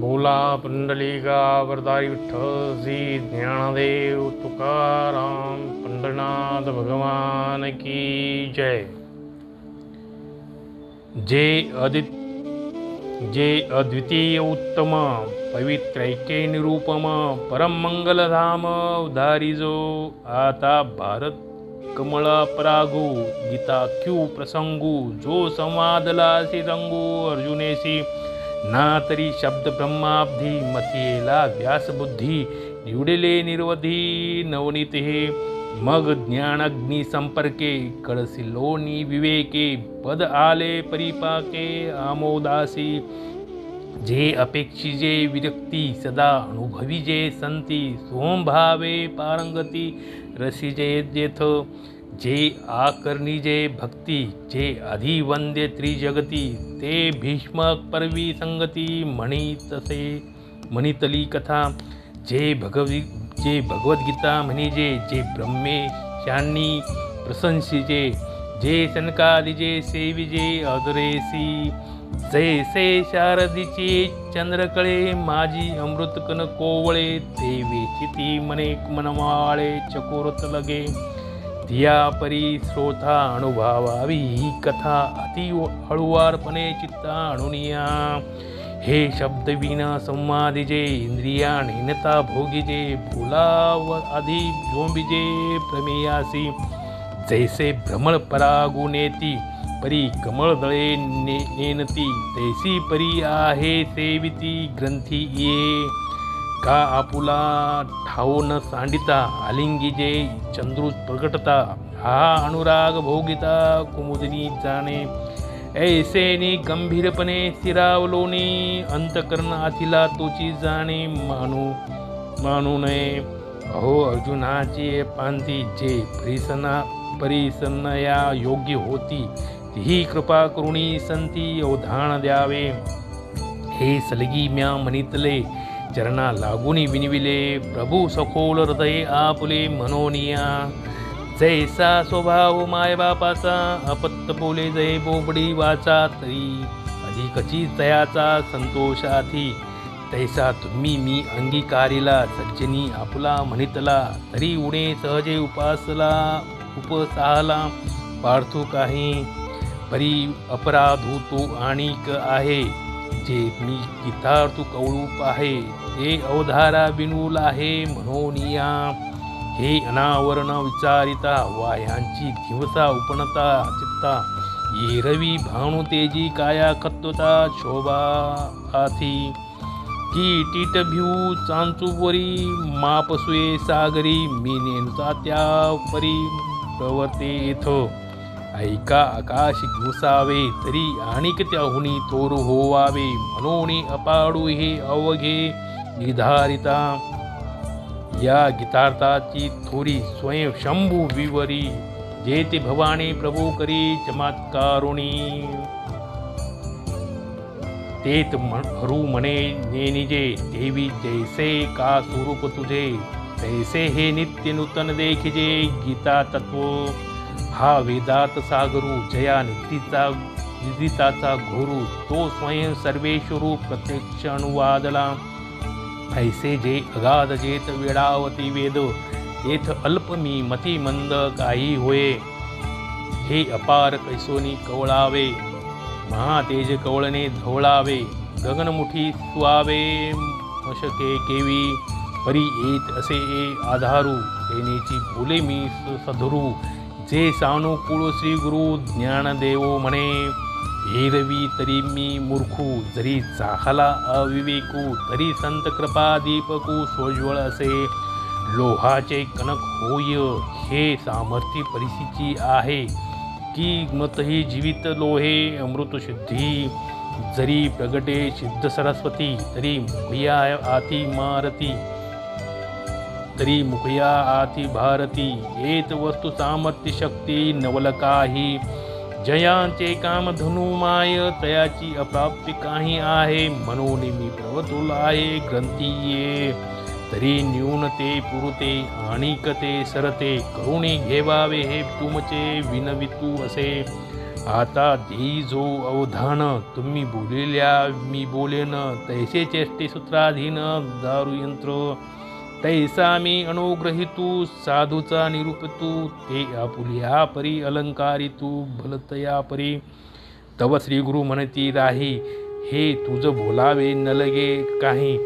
बोला पुंडलिका वरदारी विठ्ठल श्री ज्ञानदेव तुकाराम पंढरनाथ भगवान की जय जे अदित जे अद्वितीय उत्तम पवित्रैक्य निरूपम परम मंगलधाम उधारी जो आता भारत कमळा परागू गीता क्यू प्रसंगू जो संवादलासी रंगू अर्जुनेसी ना तरी शब्द ब्रह्माब्धी मथियेला व्यासबुद्धी निवडिले निर्वधी नवनीत हे. मग ज्ञानाग्नी संपर्के कळसिलोनी विवेके पद आले परिपाके आमोदासी. जे अपेक्षिजे विरक्ती सदा अनुभविजे संती सोमभावे पारंगती रसिजे जेथ. जे आकर्णिजे भक्ती जे अधिवंद्य त्रिजगती ते भीष्मक परवी संगती म्हणी तसे म्हणितली कथा. जे भगवी जे भगवद्गीता म्हणजे जे ब्रह्मे ब्रह्मेशांनी प्रशंसिजे जे सनकादिजे सेविजे अदरेसी जैसे शारदीचे चंद्रकळे माझी अमृतकन कोवळे ते वेचिती मने मनवाळे चकोरत लगे. धिया परी श्रोता अनुभवावी ही कथा अति हळुवारपणे चित्ता आणुनिया हे शब्द विना संवादिजे इंद्रिया नेनता भोगिजे बोलाव आधी जोंबिजे प्रमेयासी। जैसे भ्रमळ परागुनेती परी कमळदळे ने नेनती तैसी परी आहे सेविती ग्रंथी ये का आपुला ठाऊ न सांडिता आलिंगीजे चंद्रुस प्रगटता? हा अनुराग भोगिता कुमुदिनी जाणे. ऐसेने गंभीरपणे स्थिरावलोने अंतकरण आथिला तोची जाणे. मानू मानू नये. अहो अर्जुनाची पांती जे परिसना परिसन्नया योग्य होती तीही कृपा करुणी संती अवधान द्यावे. हे सलगी म्या म्हणितले चरणा लागुनी विनिविले प्रभू सखोल हृदय आपुले मनोनिया। जैसा स्वभाव मायबापाचा अपत्त बोले जय बोबडी वाचा तरी। अधिकची तयाचा संतोषाथी तैसा तुम्ही मी अंगीकारिला सज्जनी आपला म्हणितला तरी उणे सहजे उपासला उपसाहला पार्थू काही। परी अपराध होतो आणिक आहे। जे मी गीतार्थू कवळूप आहे ते अवधारा बिनूल आहे म्हणून या. हे अनावरण विचारिता वायांची दिवसा उपनता चित्ता. येरवी भाणू तेजी काया कत्वता शोभा आथी. की टीट भिऊ मापसुये सागरी मी नेनुता त्या परी प्रवर्ते येथ ऐका आकाश घुसावे तरी आणिक त्याहुनी तोर होवावे. म्हणून अपाडू हे अवघे निर्धारिता. या गीतार्थाची थोरी स्वयं शंभू विवरी. जे ते भवानी प्रभू करी चमत्कारुणी. तेत हरू म्हणे नेनिजे देवी जैसे का स्वरूप तुझे तैसे हे नित्य नूतन देखिजे गीता तत्व हा वेदात सागरू जया निधीचा निदिताचा घोरू तो स्वयं सर्वेश्वरू प्रत्यक्ष अनुवादला ऐसे जे अगाध जेत वेळावती वेद येथ अल्प मी मती मंद काही होय. हे अपार कैसोनी कवळावे महातेज कवळणे धवळावे गगनमुठी सुवावे मशके केवी परी येत असे ए आधारू तेनेची बोले मी सधरू. जे सानुकूळ श्री गुरु ज्ञानदेव म्हणे हेरवी तरी मी मूर्खू जरी चाहला अविवेकू तरी संत कृपा दीपकू सोज्वळ असे। लोहाचे कनक होय हे सामर्थ्य परिस्थिती आहे। की मतही जीवित लोहे अमृत शुद्धी। जरी प्रगटे सिद्ध सरस्वती तरी भुया आती मारती। तरी मुखया आती भारती येत वस्तु सामर्थ्य शक्ती नवल काही जयांचे काम धनुमाय तयाची अप्राप्ती काही आहे म्हणून मी प्रवतुल आहे ग्रंथीये. तरी न्यूनते पुरते आणिक ते सरते करुणी घेवावे हे तुमचे विनवितू असे. आता धी जो अवधान तुम्ही बोलेल्या मी बोलेन तैसे चेष्टे सूत्राधीन दारू यंत्र तैसा मी अनुग्रहितू साधूचा निरूपितू ते आपुलिया परी अलंकारितू भलतया परी तव श्री गुरु म्हणती राही हे तुझ बोलावे न लगे काही.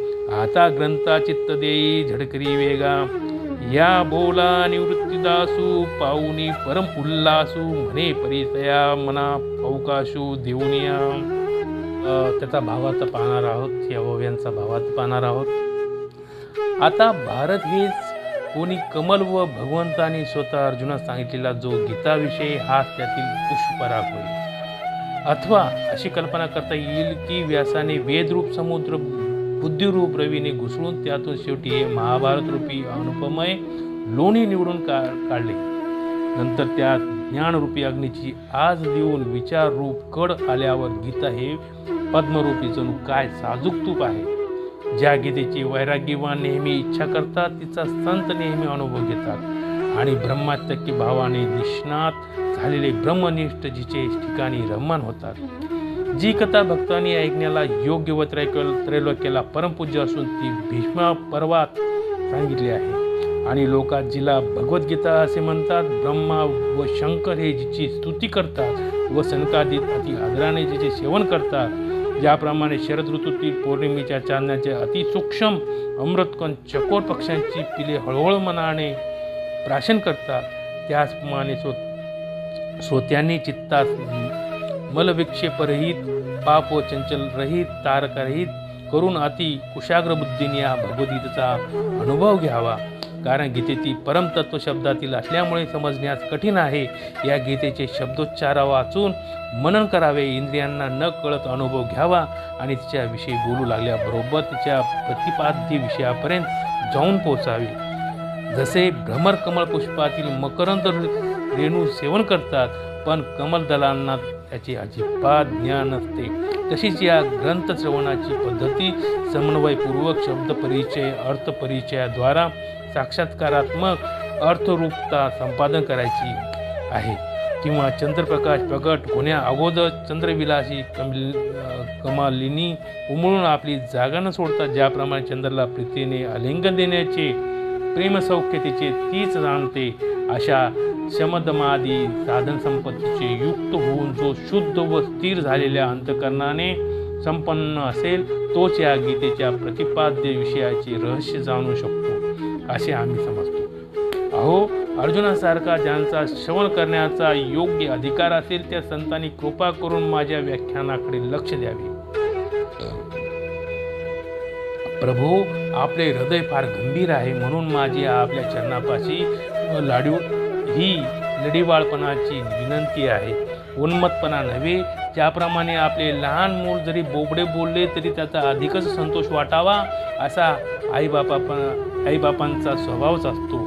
आता ग्रंथा चित्त देई झडकरी वेगा. या बोला निवृत्तीदासू पाऊनी परम उल्लासू म्हणे परिसया मना अवकाशू देऊनिया. त्याचा भावात पाहणार आहोत या ओव्यांचा भावात पाहणार आहोत. आता भारत हेच कोणी कमल व भगवंताने स्वतः अर्जुनास सांगितलेला जो गीताविषयी हा त्यातील पुष्पराग होईल. अथवा अशी कल्पना करता येईल की व्यासाने वेदरूप समुद्र बुद्धिरूप रवीने घुसळून त्यातून शेवटी हे महाभारत रूपी अनुपमय लोणी निवडून का काढले. नंतर त्यात ज्ञानरूपी अग्नीची आज देऊन विचार रूप कड आल्यावर गीता हे पद्मरूपी जणू काय साजूक तूप आहे? ज्या गीतेची वैराग्यवान नेहमी इच्छा करतात तिचा संत नेहमी अनुभव घेतात. आणि ब्रह्मात्यक्य भावाने निष्णात झालेले ब्रह्मनिष्ठ जिचे ठिकाणी रममान होतात. जी कथा भक्तांनी ऐकण्याला योग्य व त्रैकल त्रैलोक्याला परमपूज्य असून ती भीष्मा पर्वात सांगितली आहे. आणि लोकात जिला भगवद्गीता असे म्हणतात ब्रह्मा व शंकर हे जिची स्तुती करतात व सनकादित अति आदराने जिचे सेवन करतात ज्याप्रमाणे शरद ऋतूतील पौर्णिमेच्या चांदण्याचे अतिसूक्ष्म अमृतकण चकोर पक्ष्यांची पिले हळूहळू मनाने प्राशन करतात. त्याचप्रमाणे स्व श्रोत्यांनी चित्तात मलविक्षेपरहित पाप व चंचल रहित तारकरहित करून अति कुशाग्र बुद्धीने या भगवद्गीतेचा अनुभव घ्यावा. कारण गीतेची परमतत्व शब्दातील असल्यामुळे समजण्यास कठीण आहे. या गीतेचे शब्दोच्चार वाचून मनन करावे इंद्रियांना न कळत अनुभव घ्यावा आणि तिच्याविषयी बोलू लागल्याबरोबर तिच्या प्रतिपाद्य विषयापर्यंत जाऊन पोचावे जसे भ्रमर कमळ पुष्पातील मकरंद रेणू सेवन करतात पण कमलदलांना त्याचे अजिबात ज्ञान नसते. तशीच या ग्रंथ श्रवणाची पद्धती समन्वयपूर्वक शब्दपरिचय अर्थपरिचयाद्वारा साक्षात्कारात्मक अर्थरूपता संपादन करायची आहे. किंवा चंद्रप्रकाश प्रकट होण्या अगोदर चंद्रविलासी कमल कमालिनी उमळून आपली जागा न सोडता ज्याप्रमाणे चंद्राला प्रीतीने आलिंगन देण्याचे प्रेमसौख्यतेचे तीच जाणते अशा शमदमादी साधनसंपत्तीचे युक्त होऊन जो शुद्ध व स्थिर झालेल्या अंतकरणाने संपन्न असेल तोच या गीतेच्या प्रतिपाद्य विषयाचे रहस्य जाणू शकतो. असे आम्ही समजतो. अहो अर्जुनासारखा ज्यांचा श्रवण करण्याचा योग्य अधिकार असेल त्या संतांनी कृपा करून माझ्या व्याख्यानाकडे लक्ष द्यावे. प्रभू आपले हृदय फार गंभीर आहे म्हणून माझी आपल्या चरणापाशी लाडू ही लढीवाळपणाची विनंती आहे. उन्मतपणा नव्हे ज्याप्रमाणे आपले लहान मूल जरी बोबडे बोलले तरी त्याचा अधिकच संतोष वाटावा असा आईबापा पण आईबापांचा स्वभावच असतो.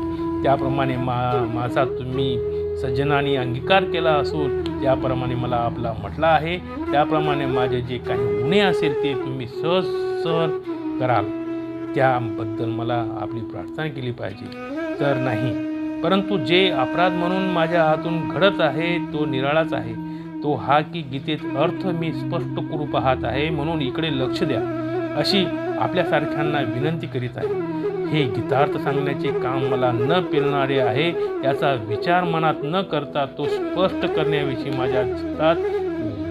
त्याप्रमाणे मा माझा तुम्ही सज्जनाने अंगीकार केला असून ज्याप्रमाणे मला आपला म्हटला आहे. त्याप्रमाणे माझे जे काही उणे असेल ते तुम्ही सहज सहन कराल. त्याबद्दल मला आपली प्रार्थना केली पाहिजे. तर नाही परंतु जे अपराध म्हणून माझ्या हातून घडत आहे तो निराळाच आहे. तो हा की गीतेत अर्थ मी स्पष्ट करू पाहत आहे म्हणून इकडे लक्ष द्या अशी आपल्यासारख्यांना विनंती करीत आहे. हे गीतार्थ सांगण्याचे काम मला न पेलणारे आहे याचा विचार मनात न करता तो स्पष्ट करण्याविषयी माझ्या चित्तात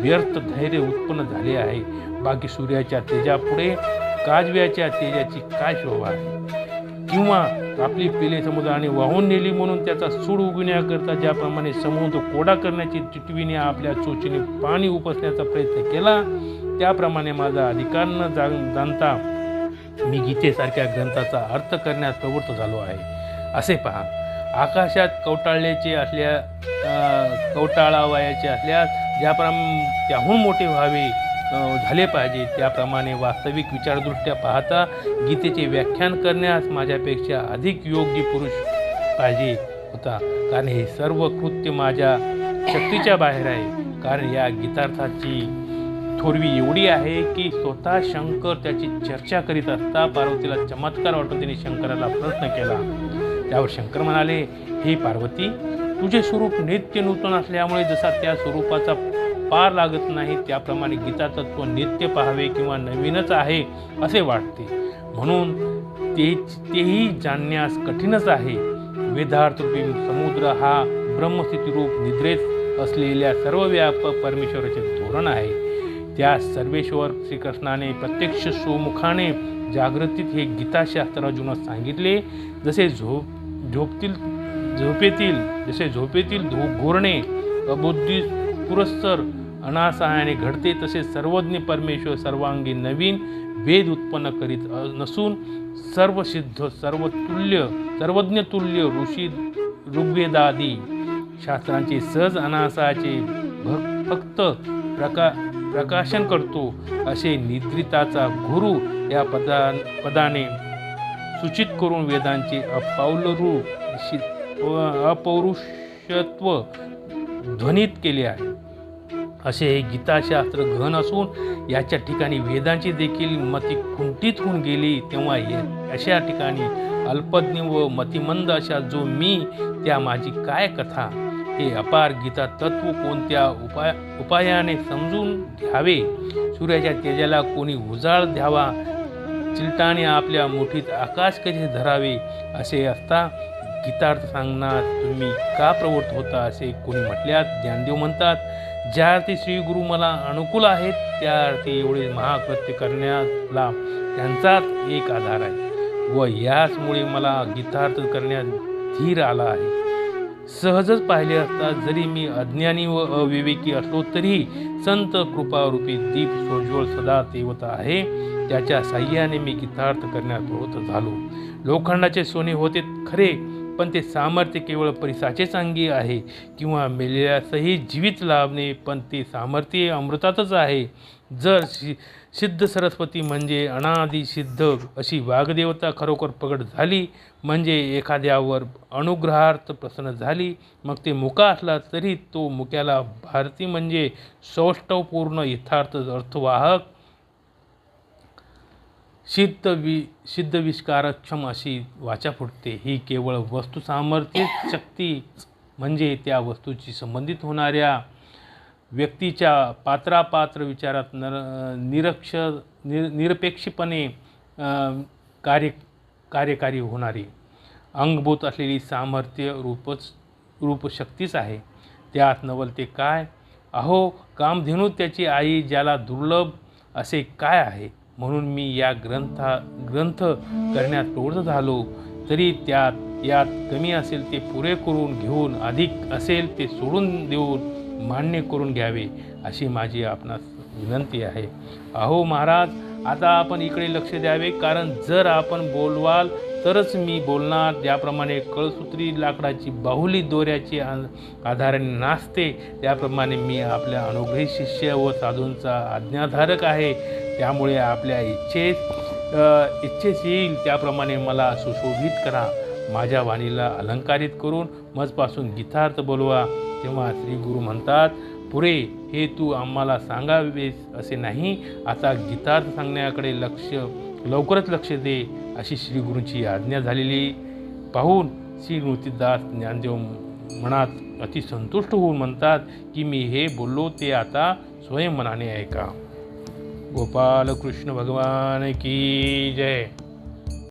व्यर्थ धैर्य उत्पन्न झाले आहे. बाकी सूर्याच्या तेजापुढे काजव्याच्या तेजाची काय शोभा आहे? किंवा आपली पिले समुद्राने वाहून नेली म्हणून त्याचा सूड उगविण्याकरता ज्याप्रमाणे समुद्र कोडा करण्याची चिटवीने आपल्या चोचीने पाणी उपसण्याचा प्रयत्न केला त्याप्रमाणे माझा अधिकार न जा जाणता मी गीतेसारख्या ग्रंथाचा अर्थ करण्यास प्रवृत्त झालो आहे. असे पहा आकाशात कवटाळल्याचे असल्या अ, कवटाळावयाचे असल्यास ज्याप्रमा त्याहून मोठे व्हावे झाले पाहिजे. त्याप्रमाणे वास्तविक विचारदृष्ट्या पाहता गीतेचे व्याख्यान करण्यास माझ्यापेक्षा अधिक योग्य पुरुष पाहिजे होता. कारण हे सर्व कृत्य माझ्या शक्तीच्या बाहेर आहे. कारण या गीतार्थाची थोरवी एवढी आहे की स्वतः शंकर त्याची चर्चा करीत असता पार्वतीला चमत्कार वाटून तिने शंकराला प्रश्न केला. त्यावर शंकर म्हणाले हे पार्वती तुझे स्वरूप नित्य नूतन असल्यामुळे जसा त्या स्वरूपाचा पार लागत नाही त्याप्रमाणे गीता तत्व नित्य पाहावे किंवा नवीनच आहे असे वाटते. म्हणून ते तेही जाणण्यास कठीणच आहे. वेदार्थरूपी समुद्र हा ब्रह्मस्थितीरूप निद्रेत असलेल्या सर्व व्यापक परमेश्वराचे धोरण आहे. त्या सर्वेश्वर श्रीकृष्णाने प्रत्यक्ष स्वमुखाने जागृतीत हे गीताशास्त्र अर्जुनास सांगितले. जसे झोप झोपतील झोपेतील जसे झोपेतील धो घोरणे अबुद्धी पुरस्सर अनासहायाने घडते तसे सर्वज्ञ परमेश्वर सर्वांगी नवीन वेद उत्पन्न करीत नसून सर्वसिद्ध सर्वतुल्य सर्वज्ञतुल्य ऋषी ऋग्वेदादी शास्त्रांचे सहज अनासाचे भ फक्त प्रका प्रकाशन करतो असे निद्रिताचा गुरु या पदा पदाने सूचित करून वेदांचे अपौलरू अपौरुषत्व ध्वनित केले आहे. असे हे गीताशास्त्र घन असून याच्या ठिकाणी वेदांची देखील मती कुंठित होऊन गेली तेव्हा अशा ठिकाणी अल्पज्ञ व मतिमंद अशा जो मी त्या माझी काय कथा? हे अपार गीता तत्व कोणत्या उपाय उपायाने समजून घ्यावे? सूर्याच्या तेजाला कोणी उजाळ द्यावा? चिलटाने आपल्या मुठीत आकाश कसे धरावे? असे असता गीतार्थ सांगणार तुम्ही का प्रवृत्त होता? असे कोणी म्हटल्यात ज्ञानदेव म्हणतात ज्या अर्थी श्री गुरु मला अनुकूल आहेत त्या अर्थी एवढे महाकृत्य करण्याला त्यांचाच एक आधार आहे. व याचमुळे मला गीतार्थ करण्यात धीर आला आहे. सहजच पाहिले असता जरी मी अज्ञानी व अविवेकी असलो तरी संत कृपारूपी दीप सोज्वळ सदा देवता आहे. त्याच्या साह्याने मी गीतार्थ करण्यात प्रवृत्त झालो. लोखंडाचे सोने होते खरे पण ते सामर्थ्य केवळ परिसाचेच अंगी आहे किंवा मेलेल्यासही जीवित लाभणे पण ते सामर्थ्य अमृतातच आहे. जर शि सिद्ध सरस्वती म्हणजे अनादी सिद्ध अशी वाघदेवता खरोखर प्रगट झाली म्हणजे एखाद्यावर अनुग्रहार्थ प्रसन्न झाली मग ते मुका असला तरी तो मुक्याला भारती म्हणजे सौष्ठवपूर्ण यथार्थ अर्थवाहक सिद्ध वि सिद्ध विष्कारक्षम अशी वाचा फुटते. ही केवळ वस्तू सामर्थ्य शक्ती म्हणजे त्या वस्तूची संबंधित होणाऱ्या व्यक्तीच्या पात्रापात्र विचारात नर निरक्ष निर निरपेक्षपणे कार्य कार्यकारी होणारी अंगभूत असलेली सामर्थ्य रूपच रूपशक्तीच आहे. त्यात नवलते काय? अहो कामधेनू त्याची आई ज्याला दुर्लभ असे काय आहे? म्हणून मी या ग्रंथा ग्रंथ करण्यात प्रवृत्त झालो. तरी त्यात यात कमी असेल ते पुरे करून घेऊन अधिक असेल ते सोडून देऊन मान्य करून घ्यावे अशी माझी आपणास विनंती आहे. अहो महाराज आता आपण इकडे लक्ष द्यावे कारण जर आपण बोलवाल तरच मी बोलणार. ज्याप्रमाणे कळसूत्री लाकडाची बाहुली दोऱ्याची आधाराने नाचते त्याप्रमाणे मी आपल्या अनुग्रही शिष्य व साधूंचा आज्ञाधारक आहे. त्यामुळे आपल्या इच्छेत इच्छेस येईल त्याप्रमाणे मला सुशोभित करा. माझ्या वाणीला अलंकारित करून मजपासून गीतार्थ बोलवा. तेव्हा श्री गुरु म्हणतात पुरे हे तू आम्हाला सांगावेस असे नाही. आता गीतार्थ सांगण्याकडे लक्ष लवकरच लक्ष दे अशी श्री गुरूंची आज्ञा झालेली. पाहून श्री नृतीदास ज्ञानदेव मनात अतिसंतुष्ट होऊन म्हणतात की मी हे बोललो ते आता स्वयं मनाने ऐका. गोपाल कृष्ण भगवान की जय।